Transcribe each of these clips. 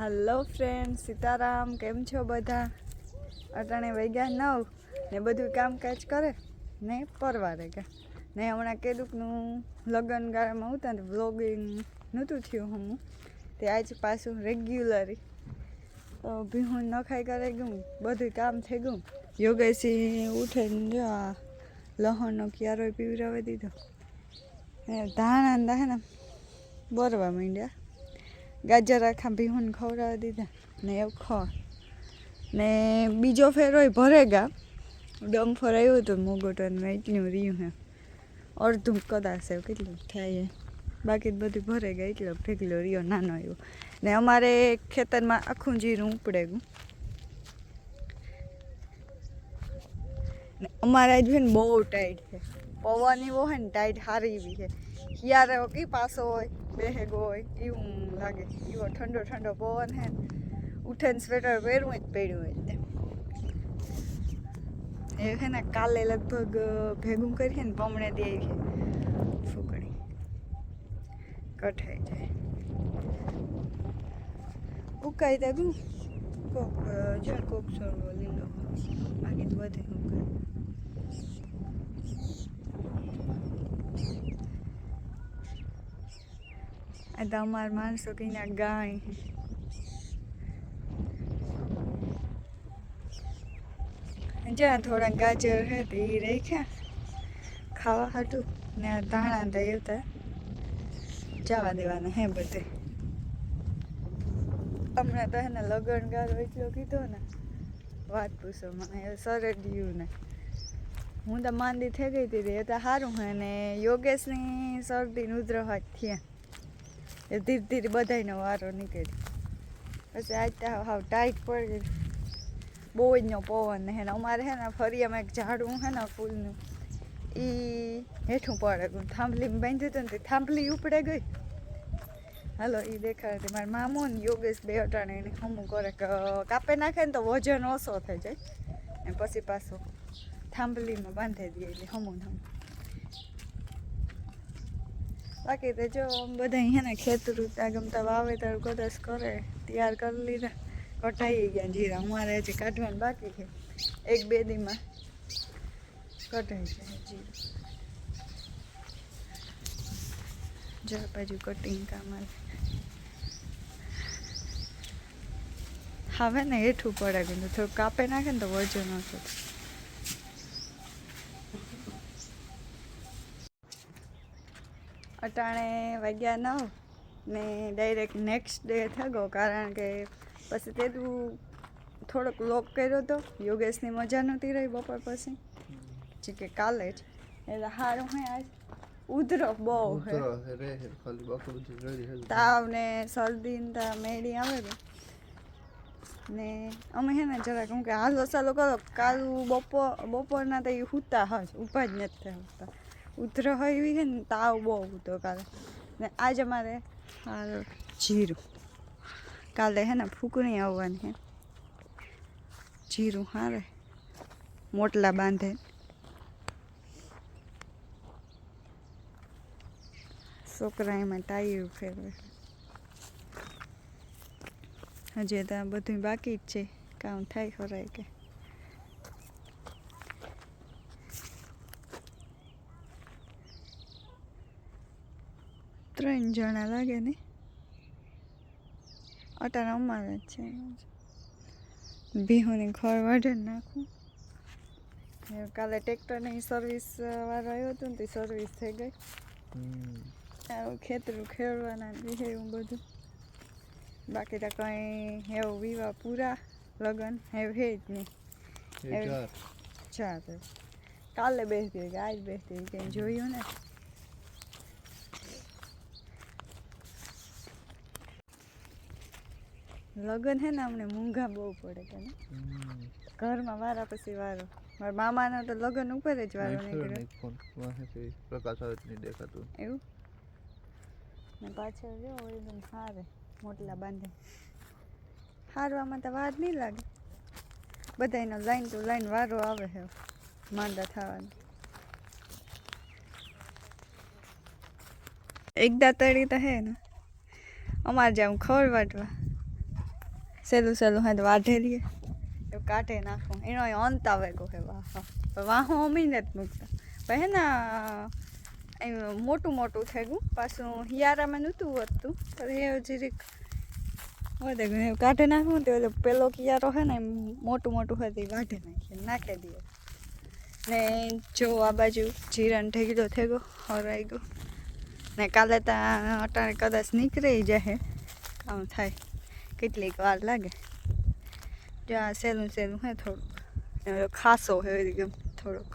હાલો friend Sitaram, કેમ છો બધા? અટાણે વૈગ્યા નવ. ને બધું કામકાજ કરે? ને પરવારે કે. ને હમણાં કેદુકનું લગ્ન ગાળામાં હતા ને વ્લોગિંગ નહોતું થયું હું તે આજ પાછું રેગ્યુલરી તો ભીહું નખાઈ કરે ગયું બધું કામ થઈ ગયું. યોગેશી ઉઠીને જો આ લહણનો ક્યારો પીવરાવી દીધો. ને ધાણા હે બોરવા માંડ્યા. ગાજર આખા ભીહુન ખવડાવી દીધા ને એવું ખો. ને બીજો ફેરોય ભરેગા. ડમ્ફર આવ્યું હતું મોગોટન એટલું રહ્યું હે. અડધું કદાચ એવું કેટલું થાય. બાકી બધું ભરે ગયા એટલો ભેગલો રહ્યો, નાનો આવ્યો ને અમારે ખેતરમાં આખું જીરું ઉપડે ગયું. અમારે છે ને બહુ ટાઈટ છે. પવન એવો હોય ને ટાઈટ સારી એવી છે. હિયારે કી પાસો હોય બેહેગો હોય એવું લાગે. એવો ઠંડો ઠંડો પવન હે ઉઠે સ્વેટર પહેરવું જ પડ્યું હોય તેમ એ છે ને કાલે લગભગ ભેગું કરીએ ને બમણે દે છે ફૂકણી. કઠાઈ જાય. ઉકાઈ દે ગું કોક જો કોક છોડવો લીલો બાકી તો બધે ઉકાય આ તો અમારા માણસો કઈના ગાય જ્યાં થોડા ગાજર હે તે ઈ રાખ્યા ખાવા હતું ને ધાણા તો હતા જવા દેવાના હે બધે હમણાં તો એને લગન ગાળો એટલો કીધો ને વાત પૂછો મને સરડ્યું ને હું તો માંદી થઈ ગઈ હતી એ તો સારું હે ને યોગેશની શરદી ઉધરસ થયા એ ધીરે ધીરે બધાને વારો નીકળી પછી આજ હાવ ટાઈટ પડી બહુ જ નો પવન હે ને અમારે હે ને ફરિયામાં એક ઝાડવું હે ને ફૂલનું એ હેઠું પડે ગયું. થાંભલીમાં બાંધ્યું હતું ને થાંભલી ઉપડે ગઈ. હાલો એ દેખાડે મારા મામો ને યોગેશ બે અટાણે એને હમું કરે કાપે નાખે ને તો વજન ઓછો થઈ જાય. ને પછી પાછો થાંભલીમાં બાંધી દઈએ એટલે હમું હમું. બાકી તો જો બધા અહીંયા ને ખેતરું ત્યાં ગમતા વાવેતર કદાચ કરે, તૈયાર કરી લીધા. કટાઈ ગયા જીરા, અમારે હજી કાઢવાનું બાકી છે. એક બે દીમાં કટાઈ જાય જીરું. જો બાજુ કટિંગ કામ આવે હવે ને હેઠું પડે કે થોડું કાપે નાખે ને તો વજન ઓછો અટાણે વાગ્યા નવ ને ડાયરેક્ટ નેક્સ્ટ ડે થયો કારણ કે પછી તેટલું થોડોક લોક કર્યો હતો યોગેશની મજા નહોતી રહી બપોર પછી. જે કે કાલે જ. એટલે સારું હે આજ. ઉધરો બહુ હે. તાવ ને શરદી ને તા મેળી આવે ને ને અમે હે ને જરા કેમ કે હાલ વસાલો કરો. કાલ બપોર બપોરના તો એ હુતા હજ ઊભા જ નથી થયા હુતા. ઉધરો હોય એવી છે ને, તાવ બહુ હતો કાલે. ને આજ હાલ જીરું. કાલે હે ને ફૂકણી આવવાની હે. જીરું હારે મોટલા બાંધે. છોકરા એમાં ટાયર ફેરવે. હજી તો બધું બાકી જ છે. કામ થાય ખરાય કે. ત્રણ જણા લાગે ને? અટાણા અમારા જ છે. ભીહોની ખોળ વાઢે નાખું. કાલે ટ્રેક્ટરની સર્વિસ વાળો આવ્યો હતો ને તે સર્વિસ થઈ ગઈ. સારું ખેતરું ખેડવાના એવું બધું. બાકી તો કંઈ એવું વિવાહ પૂરા લગ્ન હેવ હે જ નહીં. ચાલે કાલે બેસતી કે આજ બેસતી કંઈ જોયું ને? લગન હે ને અમને મૂંઘા બહુ પડે કે ઘરમાં વારા પછી વારો. મારા મામાનો તો લગન ઉપર જ વારો નીકળ્યો. પ્રકાશ આવે નહીં દેખાતું. એવું? ને પાછળ જો એકદમ હારે મોટલા બાંધે. હારવામાં તો વાર નહીં લાગે. બધાયનો લાઈન ટુ લાઈન વારો આવે છે માંદા થવાનો. એકદા તળી તો હે ને અમારે જાઉં ખબર વાટવા સહેલું સહેલું હે તો વાઢે લઈએ એવું કાઢે નાખું. એનો અંત આવે કહો હે, વાહ, વાહો. અમીને જ મૂકતા. પણ હે મોટું મોટું થઈ ગયું. પાછું હિયારામાં નહોતું વધતું. પણ એ જીરીક વધે ગયું. કાઢે નાખું તો પેલો કિયારો હે ને એમ મોટું મોટું હોય તે વાઢે નાખીએ નાખી દઈએ ને જો આ બાજુ જીરણ ઢેગલો થઈ ગયો, હરાઈ ગયો. ને કાલે ત્યાં અટાણે કદાચ નીકળી જશે કામ થાય. કેટલીક વાર લાગે. જો આ સહેલું સહેલું હે થોડુંક. ખાસો હે ગમ થોડોક.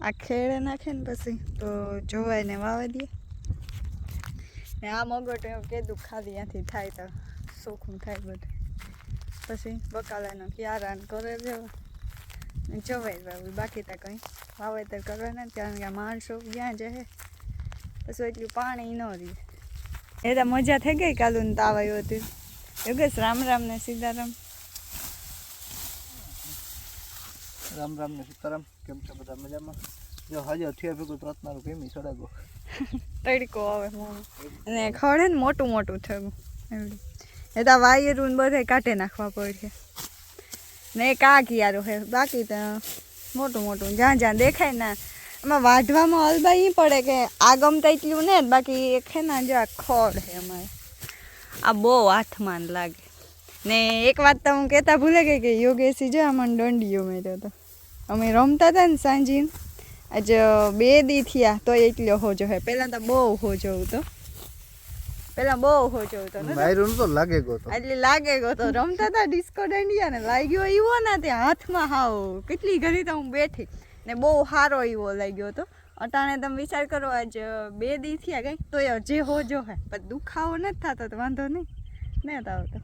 આ ખેડે નાખે ને પછી તો જોવાય ને વાવા દે. ને આ મગટ એવું કીધું ખાલી ત્યાંથી થાય તો સોખું થાય બધું. પછી બકાલાનો ક્યારાન કરે જેવા ને જવાય બાકી તો કંઈ વાવેતર કરવાના જ કારણ કે માણસો ક્યાં જશે પછી એટલું પાણી ન રહે. એ તો મજા થઈ ગઈ કાલું તાવ આવ્યો હતી. યોગેશ રામ રામ ને સીતારામ. રામ રામ ને સીતારામ. કેમ છો બધા મજામાં? જો હાજર થયા ભેગું ત્રત મારું કેમી સડાગો તડકો આવે અને ખડે ને મોટું મોટું થયું. એવડું. એ તો વાયરું ને બધે કાઢે નાખવા પડશે. ને એક આ હે. બાકી તો મોટું મોટું જ્યાં જ્યાં દેખાય ને એમાં વાઢવામાં અલબાઈ પડે કે આ ગમતા એટલું ને બાકી એક છે ને જો આ ખોડ છે અમારે. આ બહુ હાથમાં લાગે. ને એક વાત તો હું કહેતા ભૂલે ગઈ કે યોગેશી જો આમાં દંડીઓ મેળ્યો હતો અમે રમતા હતા ને સાંજે. આજે બે દી થયા તો એટલો હોજો હે. પહેલાં તો બહુ હોજો હતો. પેલા બહુ હોજો હતો. તો લાગે ગયો તો. એટલે લાગે ગયો તો. રમતા હતા ડિસ્કો દાંડિયા ને લાગ્યો એવો ના ત્યાં હાથમાં હાવ. કેટલી ઘડી તો હું બેઠી. ને બહુ સારો એવો લાગ્યો હતો. અટાણે તમે વિચાર કરો, આજ બે દી થયા કંઈક તો એ જે હોજો હે. પણ દુખાવો નથી થતો તો વાંધો નહીં. નહીં આવતો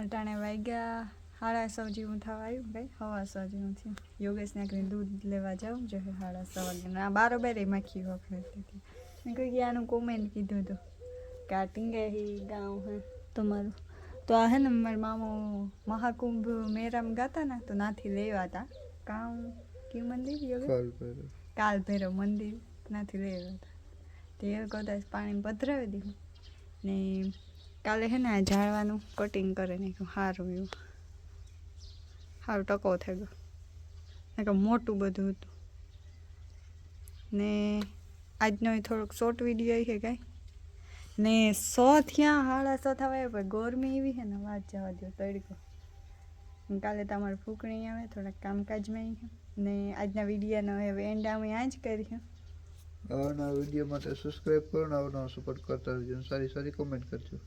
અટાણે વાગ્યા. હાડા સો જેવું થવા આવ્યું ભાઈ. હવા સો જેવું થયું. યોગેશ નાખીને દૂધ લેવા જાઉં. જો હાડા સો વાગે. આ બારોબાર માખી વખત હતી. મેં કહ્યું આનું કોમેન્ટ કીધું હતું. કે આ ગાઉં હે. તમારું. તો આ હે ને મારા મામો મહાકુંભ મેરામ ગાતા ને તો નાથી લેવા હતા કામ કયું મંદિર કાલ ભૈરવ મંદિર નાથી લેવા હતા તે કદાચ પાણી પધરાવી દીધું. ને કાલે હે ને આ ઝાડવાનું કટિંગ કરે નાખ્યું સારું એવું. સારું ટકો થઈ ગયો. ને કે મોટું બધું હતું. ને આજનો થોડોક શોર્ટ વીડિયો છે કાંઈ. ને સો થયા, હાડા સો થવા પણ ગોરમી એવી છે ને, વાત જવા દો તડકો. કાલે તમારે ફૂકણી આવે, થોડાક કામકાજમાં. ને આજના વિડીયોનો હવે એન્ડ અમે આ જ કરીશું આવના વીડિયો માટે સબસ્ક્રાઈબ કરો ને આવનો સપોર્ટ કરતા રહેજો. સારી સારી કોમેન્ટ કરજો.